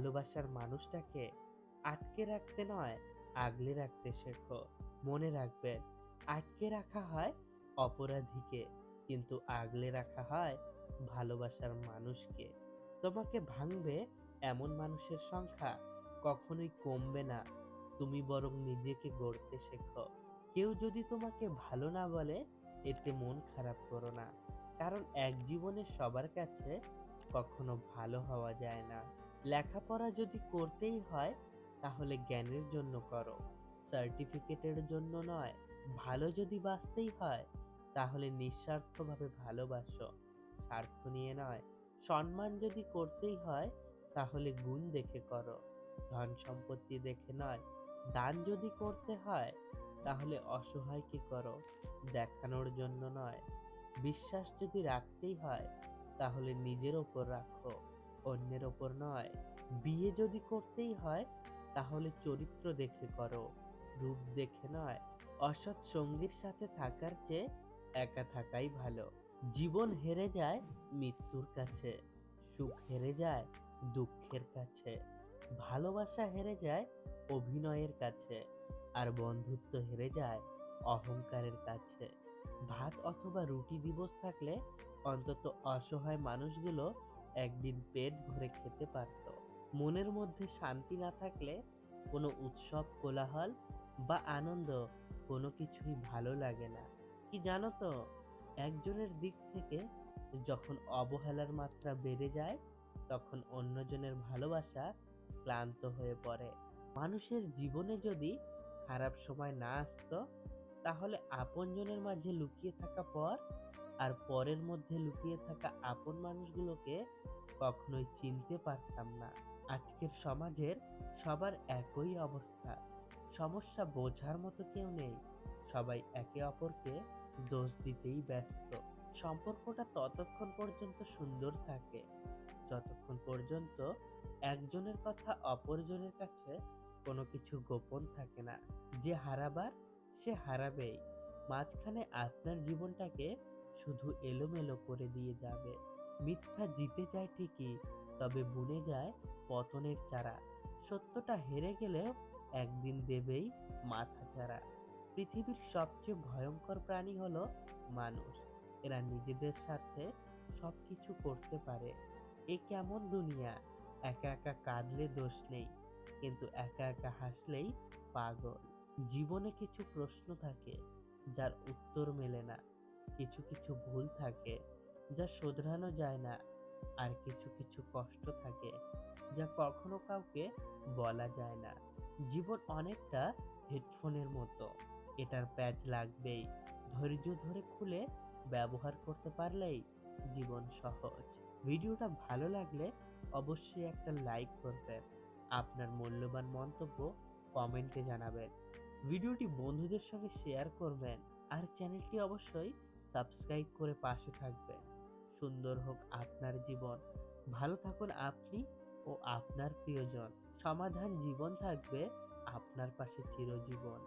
ভালোবাসার মানুষটাকে আটকে রাখতে নয়, আগলে রাখতে শেখো। মনে রাখবেন আটকে রাখা হয় অপরাধীকে, কিন্তু আগলে রাখা হয় ভালোবাসার মানুষকে। তোমাকে ভাঙবে এমন মানুষের সংখ্যা কখনোই কমবে না। তুমি বরং নিজেকে গড়তে শেখো। কেউ যদি তোমাকে ভালো না বলে, এতে মন খারাপ করো না। কারণ এক জীবনে সবার কাছে কখনো ভালো হওয়া যায় না। লেখাপড়া যদি করতেই হয়, তাহলে জ্ঞানের জন্য করো। সার্টিফিকেটের জন্য নয়, ভালো যদি বাঁচতেই হয়, তাহলে নিঃস্বার্থভাবে ভালোবাসো। স্বার্থ নিয়ে নয়, সম্মান যদি করতেই হয়, তাহলে গুণ দেখে করো। ধন সম্পত্তি দেখে নয়, দান যদি করতে হয়, তাহলে অসহায়কে করো, দেখানোর জন্য নয়। বিশ্বাস যদি রাখতেই হয়, তাহলে নিজের ওপর রাখো। অন্যের ওপর নয়। বিয়ে যদি করতেই হয়, তাহলে চরিত্র দেখে করো, রূপ দেখে নয়। অসৎ সঙ্গীর সাথে থাকার চেয়ে একা থাকাই ভালো। জীবন হেরে যায় মৃত্যুর কাছে, সুখ হেরে যায় দুঃখের কাছে। ভালোবাসা হেরে যায় অভিনয়ের কাছে, আর বন্ধুত্ব হেরে যায় অহংকারের কাছে। ভাত অথবা রুটি দিবস থাকলে অন্তত অসহায় মানুষগুলো একদিন পেট ভরে খেতে পারত। মনের মধ্যে শান্তি না থাকলে কোনো উৎসব, কোলাহল বা আনন্দ কোনো কিছুই ভালো লাগে না। কি জানো তো, একজনের দিক থেকে যখন অবহেলার মাত্রা বেড়ে যায়, তখন অন্যজনের ভালোবাসা ক্লান্ত হয়ে পড়ে। মানুষের জীবনে যদি খারাপ সময় না আসতো, তাহলে আপনজনের মাঝে লুকিয়ে থাকা পর আর পরের মধ্যে লুকিয়ে থাকা আপন মানুষগুলোকে কখনোই চিনতে পারতাম না। আজকের সমাজের সবার একই অবস্থা। সমস্যা বোঝার মতো কেউ নেই। সবাই একে অপরকে দোষ দিতেই ব্যস্ত। সম্পর্কটা ততক্ষণ পর্যন্ত সুন্দর থাকে। যতক্ষণ পর্যন্ত একজনের কথা অপরজনের কাছে কোনো কিছু গোপন থাকে না। যে হারাবার, সে হারাবেই। মাঝখানে আপনার জীবনটাকে শুধু এলোমেলো করে দিয়ে যাবে। মিথ্যা জিতে যায় ঠিকই, তবে বুনে যায় পতনের চারা। সত্যটা হেরে গেলেও একদিন দেবেই মাথা চারা। পৃথিবীর সবচেয়ে ভয়ঙ্কর প্রাণী হলো মানুষ। এরা নিজেদের স্বার্থে সব কিছু করতে পারে। এ কেমন দুনিয়া? একা একা কাঁদলে দোষ নেই, কিন্তু একা একা হাসলেই পাগল। জীবনে কিছু প্রশ্ন থাকে, যার উত্তর মেলে না। কিছু কিছু ভুল থাকে যা শোধরানো যায় না আর কিছু কিছু কষ্ট থাকে যা কখনো কাউকে বলা যায় না। জীবন অনেকটা হেডফোনের মতো। এটার প্যাচ লাগবেই। ধৈর্য ধরে খুলে ব্যবহার করতে পারলেই জীবন সহজ। ভিডিওটা ভালো লাগলে অবশ্যই একটা লাইক করবেন। আপনার মূল্যবান মন্তব্য কমেন্টে জানাবেন। ভিডিওটি বন্ধুদের সঙ্গে শেয়ার করবেন আর চ্যানেলটি অবশ্যই সাবস্ক্রাইব করে পাশে থাকবেন সুন্দর হোক আপনার জীবন। ভালো থাকুন আপনি ও আপনার প্রিয়জন। সমাধান জীবন থাকবে আপনার পাশে চিরজীবন।